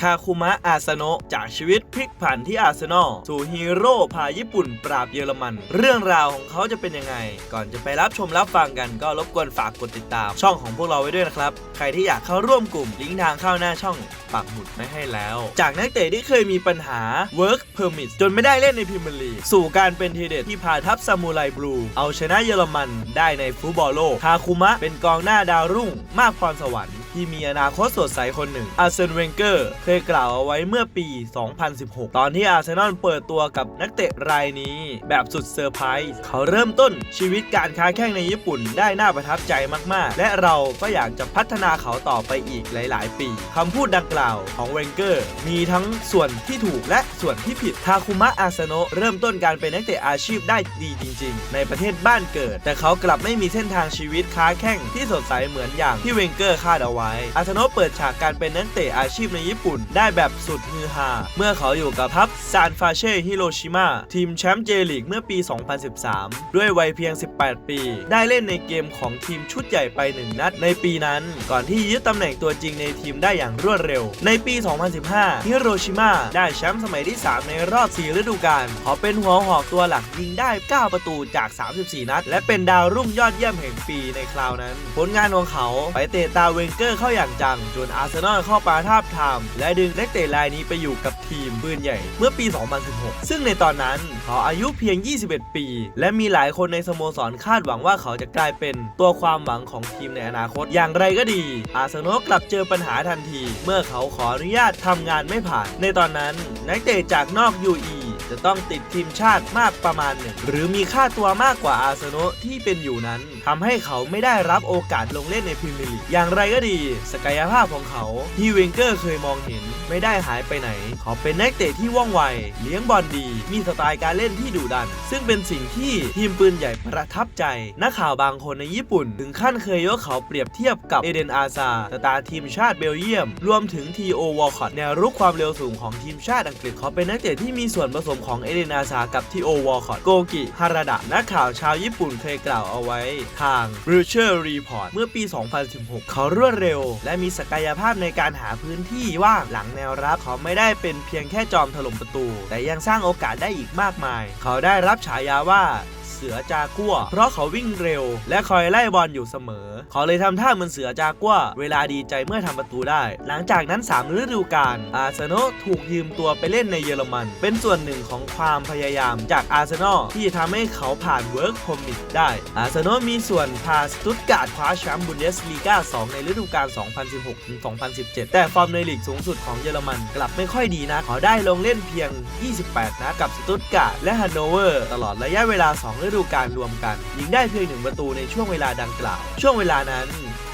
ทาคุมะอาสโนะจากชีวิตพลิกผันที่อาร์เซนอลสู่ฮีโร่พาญี่ปุ่นปราบเยอรมัน เรื่องราวของเขาจะเป็นยังไง ก่อนจะไปรับชมรับฟังกันก็รบกวนฝากกดติดตาม ช่องของพวกเราไว้ด้วยนะครับ ใครที่อยากเข้าร่วมกลุ่มลิงก์ทางเข้าหน้าช่องปักหมุดไม่ให้แล้ว จากนักเตะที่เคยมีปัญหา work permit จนไม่ได้เล่นในพรีเมียร์ลีกสู่การเป็นทีเด็ดที่พาทัพซามูไรบลู เอาชนะเยอรมันได้ในฟุตบอลโลกทาคุมะเป็นกองหน้าดาวรุ่งมากพรสวรรค์ที่มีอนาคตสดใสคนหนึ่งอาร์เซนเวนเกอร์เคยกล่าวเอาไว้เมื่อปี 2016 ตอนที่อาร์เซนอลเปิดตัวกับนักเตะรายนี้ แบบสุดเซอร์ไพรส์เขาเริ่มต้นชีวิตการค้าแข่งในญี่ปุ่นได้น่าประทับใจมากๆ และเราก็อยากจะพัฒนาเขาต่อไปอีกหลาย ๆ ปีคำพูดดังกล่าวของเวนเกอร์มีทั้งส่วนที่ถูกและส่วนที่ผิดทาคุมะอาซโนะเริ่มต้นการเป็นนักเตะอาชีพได้ดีจริง ๆ ในประเทศบ้านเกิด แต่เขากลับไม่มีเส้นทางชีวิตค้าแข่งที่สดใสเหมือนอย่างที่เวนเกอร์คาดเอาไว้อาซาโนะเปิดฉากการเป็นนักเตะอาชีพในญี่ปุ่น ได้แบบสุดฮือฮา เมื่อเขาอยู่กับทัพซานฟาเช่ฮิโรชิมาทีมแชมป์เจลีกเมื่อปี 2013 ด้วยวัยเพียง 18 ปี ได้เล่นในเกมของทีมชุดใหญ่ไปหนึ่งนัดในปีนั้น ก่อนที่ยึดตำแหน่งตัวจริงในทีมได้อย่างรวดเร็ว ในปี 2015 ฮิโรชิมาได้แชมป์สมัยที่ 3 ในรอบ 4 ฤดูกาลเขาเป็นหัวหอกตัวหลักยิงได้ 9 ประตูจาก 34 นัด และเป็นดาวรุ่งยอดเยี่ยมแห่งปีในคราวนั้น ผลงานของเขาไปเตะตาเวนเกอร์เข้าอย่างจัง จนอาร์เซนอลเข้าปาทาบทามและดึงนักเตะรายนี้ไปอยู่กับทีมปืนใหญ่เมื่อปี 2016 ซึ่งในตอนนั้นเขาอายุเพียง 21 ปี และมีหลายคนในสโมสรคาดหวังว่าเขาจะกลายเป็นตัวความหวังของทีมในอนาคตอย่างไรก็ดี อาร์เซนอลกลับเจอปัญหาทันที เมื่อเขาขออนุญาตทำงานไม่ผ่าน ในตอนนั้นนักเตะจากนอก UE จะต้องติดทีมชาติมากประมาณหนึ่งหรือมีค่าตัวมากกว่าอาร์เซนอลที่เป็นอยู่นั้นทำให้เขาไม่ได้รับโอกาสลงเล่นในพรีเมียร์ลีกอย่างไรก็ดี ศักยภาพของเขาที่เวนเกอร์เคยมองเห็นไม่ได้หายไปไหน เขาเป็นนักเตะที่ว่องไว เลี้ยงบอลดี มีสไตล์การเล่นที่ดุดัน ซึ่งเป็นสิ่งที่ทีมปืนใหญ่ประทับใจ นักข่าวบางคนในญี่ปุ่น ถึงขั้นเคยยกเขาเปรียบเทียบกับเอเดนอาซาสตาร์ทีมชาติเบลเยียม รวมถึงทีโอวอลคอตแนวรุกความเร็วสูงของทีมชาติอังกฤษเขาเป็นนักเตะที่มีส่วนผสมของเอเดนอาซากับทีโอวอลคอตโกกิฮาราดะนักข่าวชาวญี่ปุ่นเคยกล่าวเอาไว้ ทาง r e u t e r Report เมื่อปี 2016 เขารวดเร็ว และมีศักยภาพในการหาพื้นที่ว่างหลังแนวรับ เขาไม่ได้เป็นเพียงแค่จอมถล่มประตู แต่ยังสร้างโอกาสได้อีกมากมาย เขาได้รับฉายาว่า เสือจากัว เพราะเขาวิ่งเร็ว และคอยไล่บอลอยู่เสมอ เขาเลยทำท่าเหมือนเสือจากัว เวลาดีใจเมื่อทำประตูได้ หลังจากนั้น 3 ฤดูกาลอาร์เซนอลถูกยืมตัวไปเล่นในเยอรมัน เป็นส่วนหนึ่งของความพยายามจากอาร์เซนอลที่ทำให้เขาผ่านเวิร์กพอมิตได้ อาร์เซนอลมีส่วนพาสตุตการ์ดคว้าแชมป์บุนเดสลีกา2 ในฤดูกาล 2016-2017 แต่ฟอร์มในลีกสูงสุดของเยอรมันกลับไม่ค่อยดีนะเขาได้ลงเล่นเพียง 28 นัดกับสตุตการ์ดและฮันโนเวอร์ตลอดระยะเวลา 2ฤดูกาลรวมกัน ยิงได้เพียงหนึ่งประตูในช่วงเวลาดังกล่าว ช่วงเวลานั้น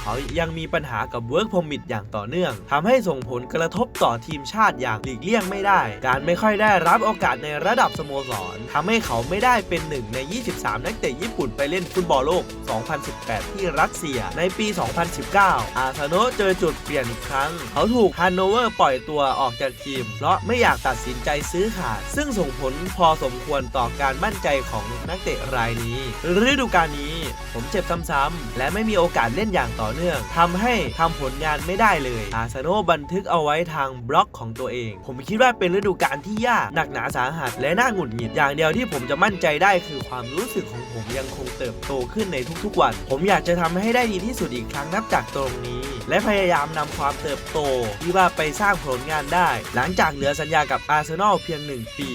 เขายังมีปัญหากับเวิร์กพอมิตอย่างต่อเนื่องทำให้ส่งผลกระทบต่อทีมชาติอย่างหลีกเลี่ยงไม่ได้ การไม่ค่อยได้รับโอกาสในระดับสโมสรทำให้เขาไม่ได้เป็นหนึ่งใน 23 นักเตะญี่ปุ่นไปเล่นฟุตบอลโลก 2018 ที่รัสเซีย ในปี 2019 อาซาโนะเจอจุดเปลี่ยนอีกครั้ง เขาถูกฮันโนเวอร์ปล่อยตัวออกจากทีม เพราะไม่อยากตัดสินใจซื้อขาด ซึ่งส่งผลพอสมควรต่อการมั่นใจของนักเตะรายนี้ ฤดูกาลนี้ผมเจ็บซ้ำๆและไม่มีโอกาสเล่นอย่างต่อเนื่องทำให้ทำผลงานไม่ได้เลยอาร์เซนอลบันทึกเอาไว้ทางบล็อกของตัวเอง ผมคิดว่าเป็นฤดูกาลที่ยากหนักหนาสาหัส และน่าหงุดหงิดอย่างเดียวที่ผมจะมั่นใจได้คือความรู้สึกของผมยังคงเติบโตขึ้นในทุกๆวัน ผมอยากจะทำให้ได้ดีที่สุดอีกครั้งนับจากตรงนี้ และพยายามนำความเติบโตที่ว่าไปสร้างผลงานได้ หลังจากเหลือสัญญากับอาร์เซนอลเพียง 1 ปี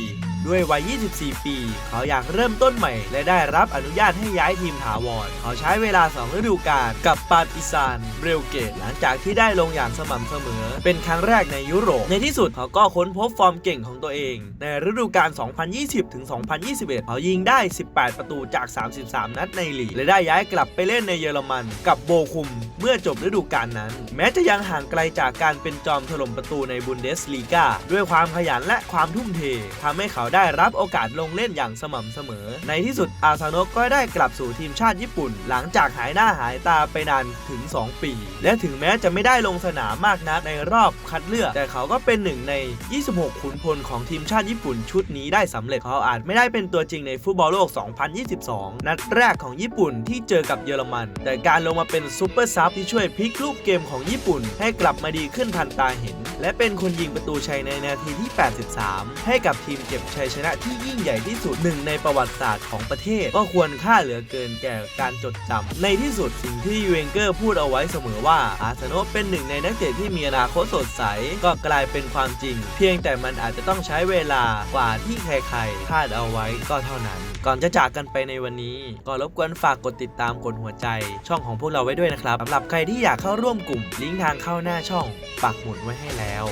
ด้วยวัย 24 ปี เขาอยากเริ่มต้นใหม่ และได้รับอนุญาตให้ย้ายทีมถาวร เขาใช้เวลา 2 ฤดูกาลกับปาร์ติซานเบลเกต หลังจากที่ได้ลงอย่างสม่ำเสมอ เป็นครั้งแรกในยุโรป ในที่สุดเขาก็ค้นพบฟอร์มเก่งของตัวเอง ในฤดูกาล 2020 ถึง 2021 เขายิงได้ 18 ประตูจาก 33 นัดในลีก และได้ย้ายกลับไปเล่นในเยอรมัน กับโบคุม เมื่อจบฤดูกาลนั้น แม้จะยังห่างไกลจากการเป็นจอมถล่มประตูในบุนเดสลีกาด้วยความขยันและความทุ่มเททำให้เขาได้รับโอกาสลงเล่นอย่างสม่ำเสมอ ในที่สุดอาซาโนะก็ได้กลับสู่ทีมชาติญี่ปุ่น หลังจากหายหน้าหายตาไปนานถึง 2 ปี และถึงแม้จะไม่ได้ลงสนามมากนักในรอบคัดเลือก แต่เขาก็เป็นหนึ่งใน 26 ขุนพลของทีมชาติญี่ปุ่นชุดนี้ได้สำเร็จเขาอาจไม่ได้เป็นตัวจริงในฟุตบอลโลก 2022 นัดแรกของญี่ปุ่นที่เจอกับเยอรมัน แต่การลงมาเป็นซูเปอร์ซับที่ช่วยพลิกรูปเกมของญี่ปุ่น ให้กลับมาดีขึ้นทันตาเห็น และเป็นคนยิงประตูชัยในนาทีที่ 83 ให้กับทีมเก็บชัยชนะที่ยิ่งใหญ่ที่สุดหนึ่งในประวัติศาสตร์ของประเทศ ก็ควรค่าเหลือเกินแก่การจดจำในที่สุดสิ่งที่เวนเกอร์พูดเอาไว้เสมอว่าอาร์เซนอลเป็นหนึ่งในนักเตะที่มีอนาคตสดใส ก็กลายเป็นความจริง เพียงแต่มันอาจจะต้องใช้เวลากว่าที่ใครๆคาดเอาไว้ก็เท่านั้น ก่อนจะจากกันไปในวันนี้ ก็รบกวนฝากกดติดตามกดหัวใจ ช่องของพวกเราไว้ด้วยนะครับสำหรับใครที่อยากเข้าร่วมกลุ่มลิงก์ทางเข้าหน้าช่องปักหมุดไว้ให้แล้ว